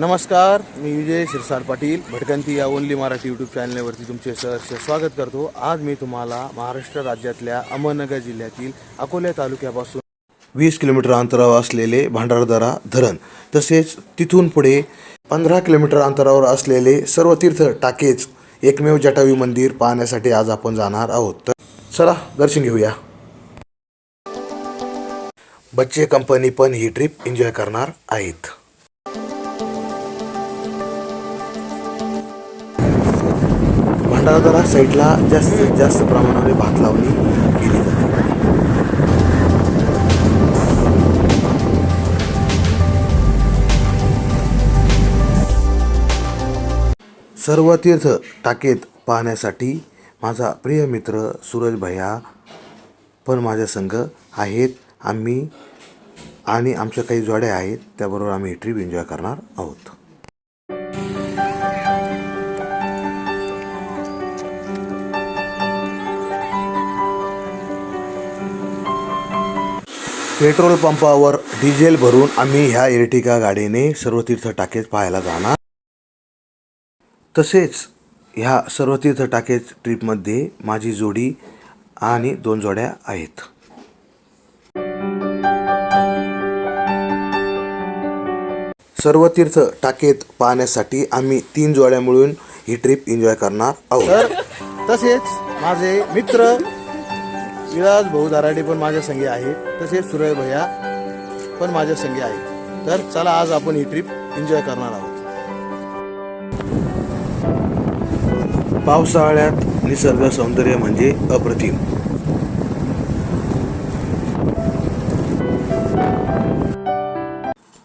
नमस्कार मी विजय शिरसाट पाटील भटकंती या ओनली मराठी यूट्यूब चॅनलवरती तुमचे सहर्ष स्वागत करतो. आज मी तुम्हाला महाराष्ट्र राज्यातल्या अहमदनगर जिल्ह्यातील अकोल्या तालुक्यापासून वीस किलोमीटर अंतरावर असलेले भांडारदरा धरण तसेच तिथून पुढे पंधरा किलोमीटर अंतरावर असलेले सर्व तीर्थ टाकेच एकमेव जटावी मंदिर पाहण्यासाठी आज आपण जाणार आहोत. तर चला दर्शन घेऊया. बच्चे कंपनी पण ही ट्रिप एन्जॉय करणार आहेत. जरा साईडला जास्तीत जास्त प्रमाणामध्ये भात लावणी गेली जाते. सर्व तीर्थ टाकेत पाहण्यासाठी माझा प्रिय मित्र सूरज भैया पण माझ्या संघ आहेत आम्ही आणि आमच्या काही जोड्या आहेत त्याबरोबर आम्ही ही एन्जॉय करणार आहोत. पेट्रोल पंपावर डिझेल भरून आम्ही ह्या इर्टिका गाडीने सर्व तीर्थ टाकेत पाहायला जाणार. तसेच ह्या सर्व तीर्थ टाकेज ट्रिपमध्ये माझी जोडी आणि दोन जोड्या आहेत. सर्व तीर्थ टाकेत पाहण्यासाठी आम्ही तीन जोड्या मिळून ही ट्रिप एन्जॉय करणार आहोत. तसेच माझे मित्र विराज भाऊ दराडे पण माझ्या संगी आहेत. तसेच सुरय भैया पण माझ्या संगी आहेत. तर चला आज आपण ही ट्रिप एन्जॉय करणार आहोत. पावसाळ्यात निसर्ग सौंदर्य म्हणजे अप्रतिम.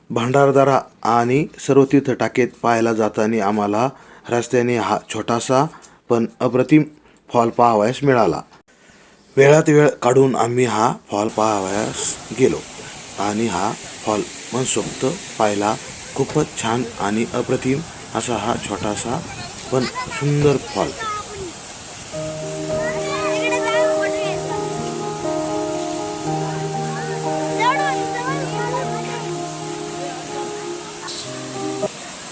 भांडारदारा आणि सर्व तीर्थ टाकेत पाहायला जाताना आम्हाला रस्त्याने हा छोटासा पण अप्रतिम फॉल पाहावयास मिळाला. वेळात वेळ काढून आम्ही हा फॉल पाहावयास गेलो. आणि हा फॉल मनसोक्त पाहिला. खूपच छान आणि अप्रतिम असा हा छोटासा पण सुंदर फॉल.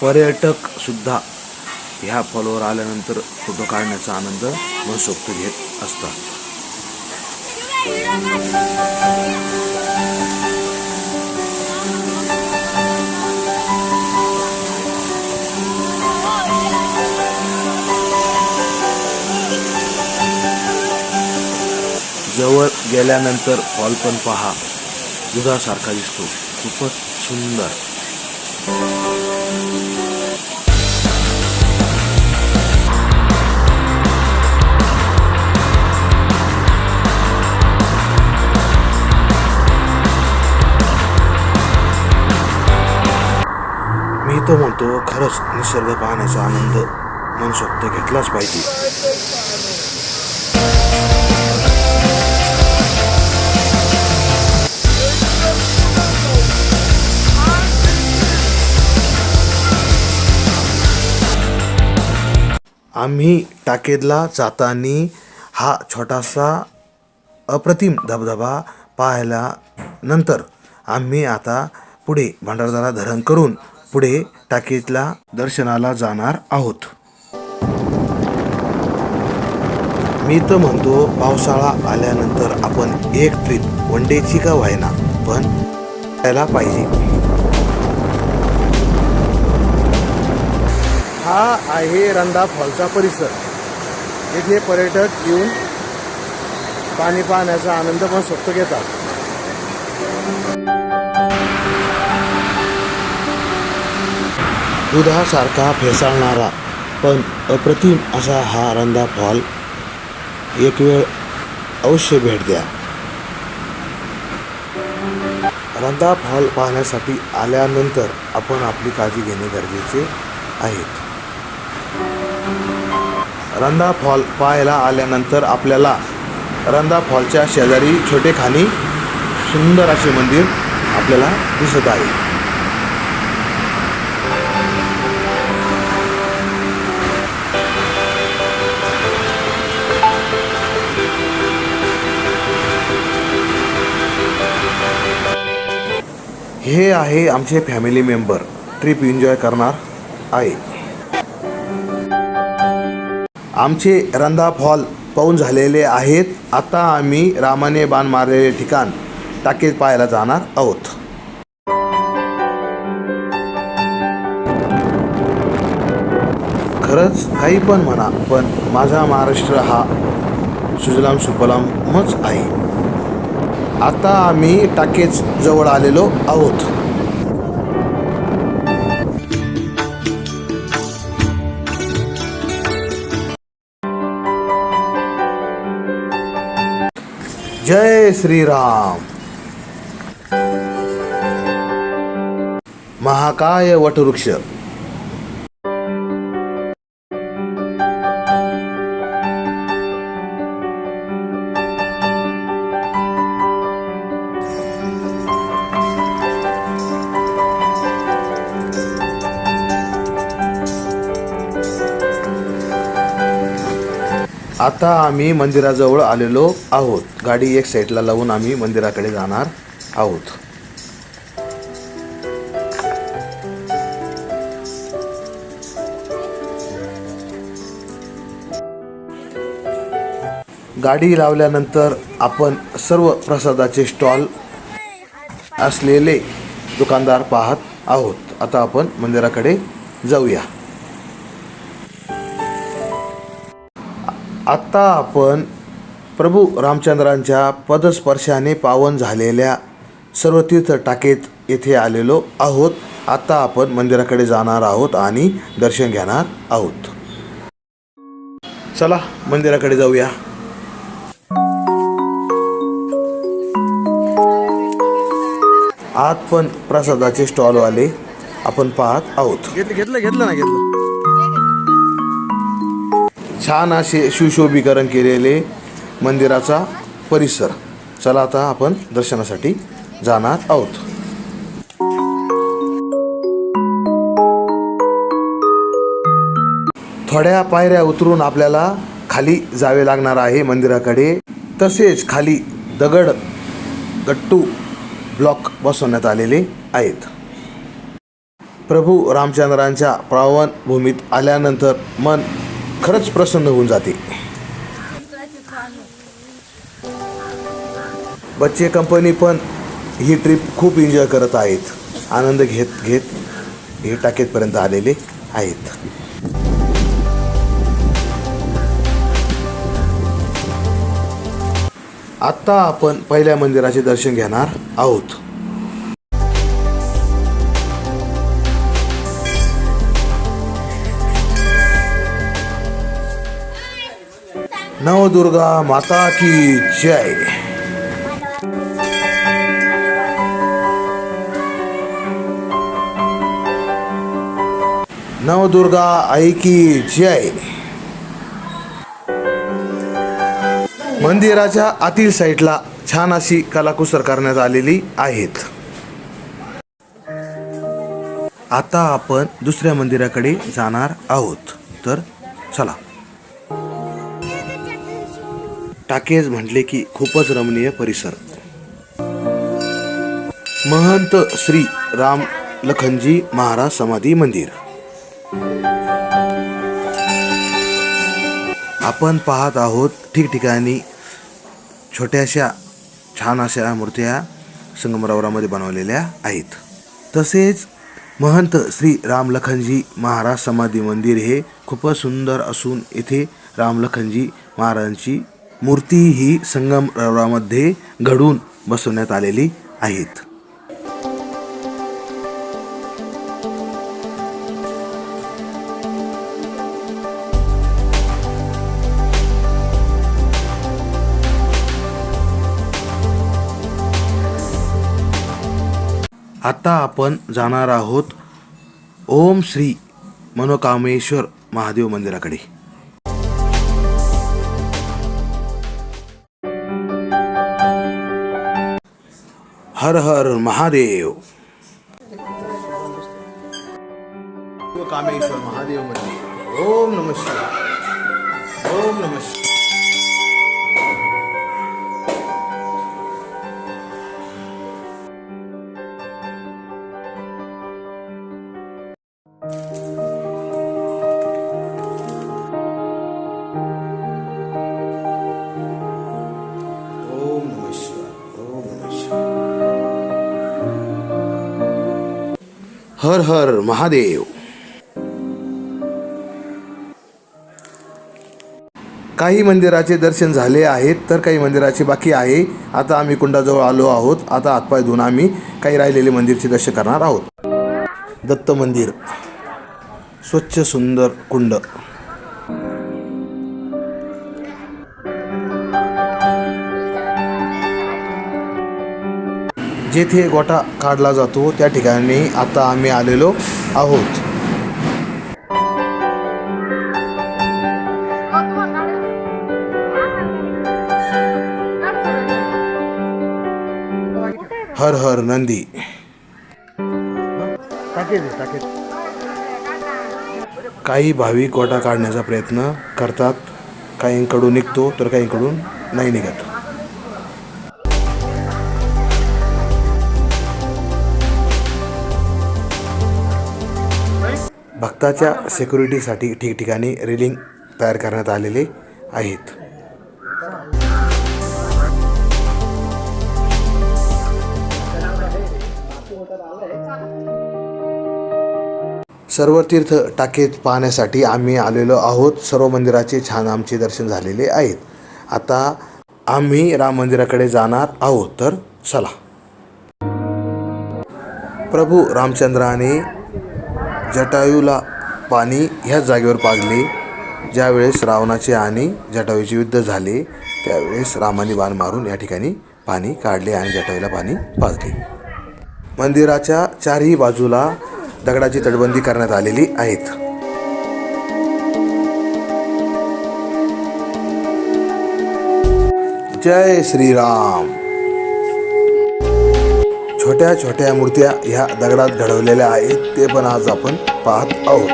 पर्यटक सुद्धा ह्या फॉलवर आल्यानंतर फोटो काढण्याचा आनंद मनसोक्त घेत असतात. जवळ गेल्यानंतर हॉल पण पहा. दुधासारखा दिसतो. खूपच सुंदर. तो म्हणतो खरंच निसर्ग पाहण्याचा आनंद मनसोक्त घेतलाच पाहिजे. आम्ही टाकेदला जाताना हा छोटासा अप्रतिम धबधबा पाहायला नंतर आम्ही आता पुढे भंडारदारा धरण करून पुढे टाकीतला दर्शनाला जाणार आहोत. मी तर म्हणतो पावसाळा आल्यानंतर आपण एक ट्रीप वन डेची का व्हायना पण त्याला पाहिजे. हा आहे रंधा फॉलचा परिसर. इथे पर्यटक येऊन पाणी पाहण्याचा आनंद पण स्वस्त घेतात. दुधासारखा फेसाळणारा पण अप्रतिम असा हा रंधा फॉल. एक वेळ अवश्य भेट द्या. रंधा फॉल पाहण्यासाठी आल्यानंतर आपण आपली काळजी घेणे गरजेचे आहेत रंधा फॉल पाहायला आल्यानंतर आपल्याला रंधा फॉलच्या शेजारी छोटे खाणी सुंदर असे मंदिर आपल्याला दिसत आहे. हे आहे आमचे फॅमिली मेंबर ट्रिप एन्जॉय करणार आहे. आमचे रंधा फॉल पाहून झालेले आहेत. आता आम्ही रामाने बाण मारलेले ठिकाण टाकेत पाहायला जाणार आहोत. खरंच काही पण म्हणा पण माझा महाराष्ट्र हा सुजलाम सुफलामच आहे. आता आम्ही टाकेज जवळ आलेलो आहोत. जय श्रीराम. महाकाय वटवृक्ष. आता आम्ही मंदिराजवळ आलेलो आहोत. गाडी एक साईडला लावून आम्ही मंदिराकडे जाणार आहोत. गाडी लावल्यानंतर आपण सर्व प्रसादाचे स्टॉल असलेले दुकानदार पाहत आहोत. आता आपण मंदिराकडे जाऊया. आत्ता आपण प्रभू रामचंद्रांच्या पदस्पर्शाने पावन झालेल्या सर्व तीर्थ टाकेत येथे आलेलो आहोत. आता आपण मंदिराकडे जाणार आहोत आणि दर्शन घेणार आहोत. चला मंदिराकडे जाऊया. आत पण प्रसादाचे स्टॉलवाले आपण पाहत आहोत. घेतलं घेतलं घेतलं ना घेतलं. छान असे सुशोभीकरण केलेले मंदिराचा परिसर. चला आता आपण दर्शनासाठी जाणार आहोत. थोड्या पायऱ्या उतरून आपल्याला खाली जावे लागणार आहे मंदिराकडे. तसेच खाली दगड गट्टू ब्लॉक बसवण्यात आलेले आहेत. प्रभू रामचंद्रांच्या पावन भूमीत आल्यानंतर मन खरंच प्रसन्न होऊन जाते. बच्चे कंपनी पण ही ट्रिप खूप एन्जॉय करत आहेत. आनंद घेत घेत हे टाकेतपर्यंत आलेले आहेत. आत्ता आपण पहिल्या मंदिराचे दर्शन घेणार आहोत. नवदुर्गा माता की जय। नवदुर्गा आई की जय। मंदिराच्या आतील साईडला छान अशी कलाकुसर करण्यात आलेली आहेत. आता आपण दुसऱ्या मंदिराकडे जाणार आहोत. तर चला. टाकेज म्हटले की खूपच रमणीय परिसर. महंत श्री राम लखनजी महाराज समाधी मंदिर. आपण पाहत आहोत ठिकठिकाणी छोट्याशा छान अशा मूर्त्या संगमरावरामध्ये बनवलेल्या आहेत. तसेच महंत श्री रामलखनजी महाराज समाधी मंदिर हे खूपच सुंदर असून येथे रामलखनजी महाराजांची मूर्ती ही संगमरवरामध्ये घडून बसवण्यात आलेली आहेत. आता आपण जाणार आहोत ओम श्री मनोकामेश्वर महादेव मंदिराकडे. हर हर महादेव। कामेश्वर महादेव मंदिर। ओम नमस्कार ओम नमस्कार हर हर महादेव. काही मंदिराचे दर्शन झाले आहेत तर काही मंदिराचे बाकी आहे. आता आम्ही कुंडाजवळ आलो आहोत. आता हातपाय धुवून आम्ही काही राहिलेले मंदिरचे दर्शन करणार आहोत. दत्त मंदिर. स्वच्छ सुंदर कुंड. जेथे गोठा काढला जातो त्या ठिकाणी आता आम्ही आलेलो आहोत. हर हर नंदी. काही भाविक गोटा काढण्याचा प्रयत्न करतात. काहींकडून निघतो तर काहींकडून नाही निघत. भक्ताच्या सिक्युरिटीसाठी ठिकठिकाणी रेलिंग तयार करण्यात आलेले आहेत. सर्व तीर्थ टाकेत पाहण्यासाठी आम्ही आलेलो आहोत. सर्व मंदिराचे छान आमचे दर्शन झालेले आहेत. आता आम्ही राम मंदिराकडे जाणार आहोत तर चला. प्रभू रामचंद्राने जटायूला पाणी ह्याच जागेवर पाजले. ज्यावेळेस रावणाचे आणि जटायूचे युद्ध झाले त्यावेळेस रामाने बाण मारून या ठिकाणी पाणी काढले आणि जटायूला पाणी पाजले. मंदिराच्या चारही बाजूला दगडाची तटबंदी करण्यात आलेली आहेत. जय श्रीराम! छोट्या छोट्या मूर्त्या ह्या दगडात घडवलेल्या आहेत ते पण आज आपण पाहत आहोत.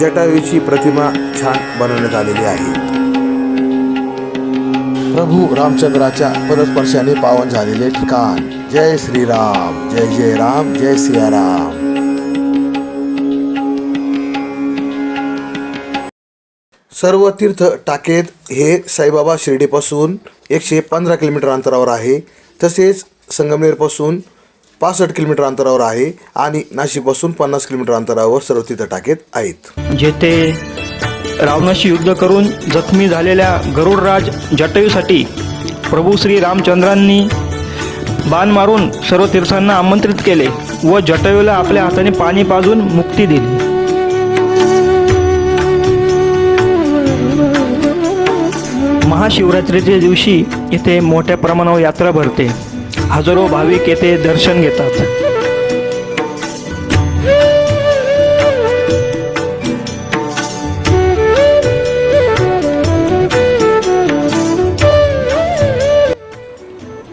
जटायूची प्रतिमा छान बनवण्यात आलेली आहे. प्रभू रामचंद्राच्या परस्पर्शाने पावन झालेले ठिकाण. जय श्रीराम जय जय राम जय सियाराम सर्व तीर्थ टाकेत हे साईबाबा शिर्डीपासून एकशे पंधरा किलोमीटर अंतरावर आहे. तसेच संगमनेरपासून पासष्ट किलोमीटर अंतरावर आहे आणि नाशिकपासून पन्नास किलोमीटर अंतरावर सर्व तीर्थ टाकेत आहेत. जेथे रावणाशी युद्ध करून जखमी झालेल्या गरुडराज जटयूसाठी प्रभू श्री रामचंद्रांनी बाण मारून सर्व तीर्थांना आमंत्रित केले व जटयूला आपल्या हाताने पाणी पाजून मुक्ती दिली. महाशिवरात्रीच्या दिवशी येथे मोठ्या प्रमाणावर यात्रा भरते. हजारो भाविक येथे दर्शन घेतात.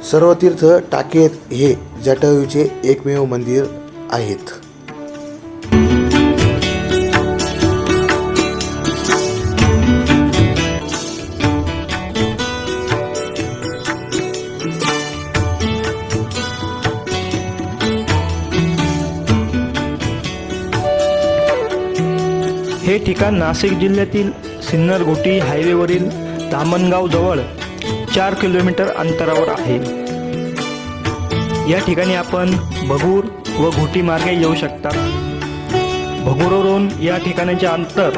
सर्व तीर्थ टाकेत हे जटायूचे एकमेव मंदिर आहेत. ठिकाण नाशिक जिल्ह्यातील सिन्नर घोटी हायवेवरील धामणगावजवळ चार किलोमीटर अंतरावर आहे. या ठिकाणी आपण भगूर व घोटी मार्गे येऊ शकता. भगूरवरून या ठिकाणाचे अंतर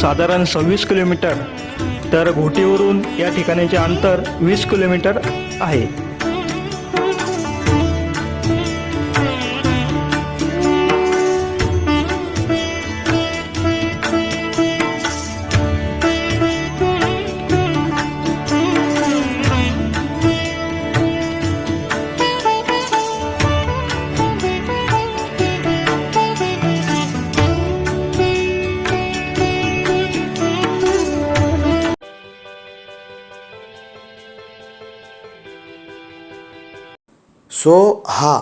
साधारण सव्वीस किलोमीटर तर घोटीवरून या ठिकाणाचे अंतर वीस किलोमीटर आहे. सो हा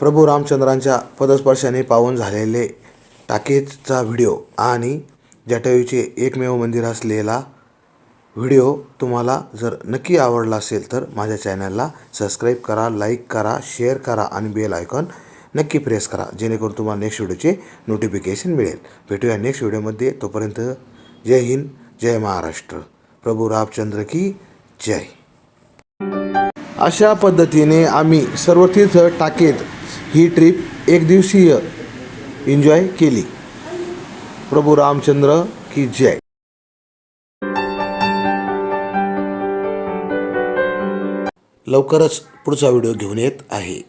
प्रभू रामचंद्रांच्या पदस्पर्शाने पावन झालेले टाकेचा व्हिडिओ आणि जटायूचे एकमेव मंदिर असलेला व्हिडिओ तुम्हाला जर नक्की आवडला असेल तर माझ्या चॅनलला सबस्क्राईब करा लाईक करा शेअर करा आणि बेल आयकॉन नक्की प्रेस करा जेणेकरून तुम्हाला नेक्स्ट व्हिडिओचे नोटिफिकेशन मिळेल. भेटूया नेक्स्ट व्हिडिओमध्ये. तोपर्यंत जय हिंद जय महाराष्ट्र. प्रभू रामचंद्र की जय. अशा पद्धतीने आम्ही सर्व तीर्थ टाकेत ही ट्रिप एक दिवसीय एन्जॉय केली. प्रभू रामचंद्र की जय. लवकरच पुढचा व्हिडिओ घेऊन येत आहे.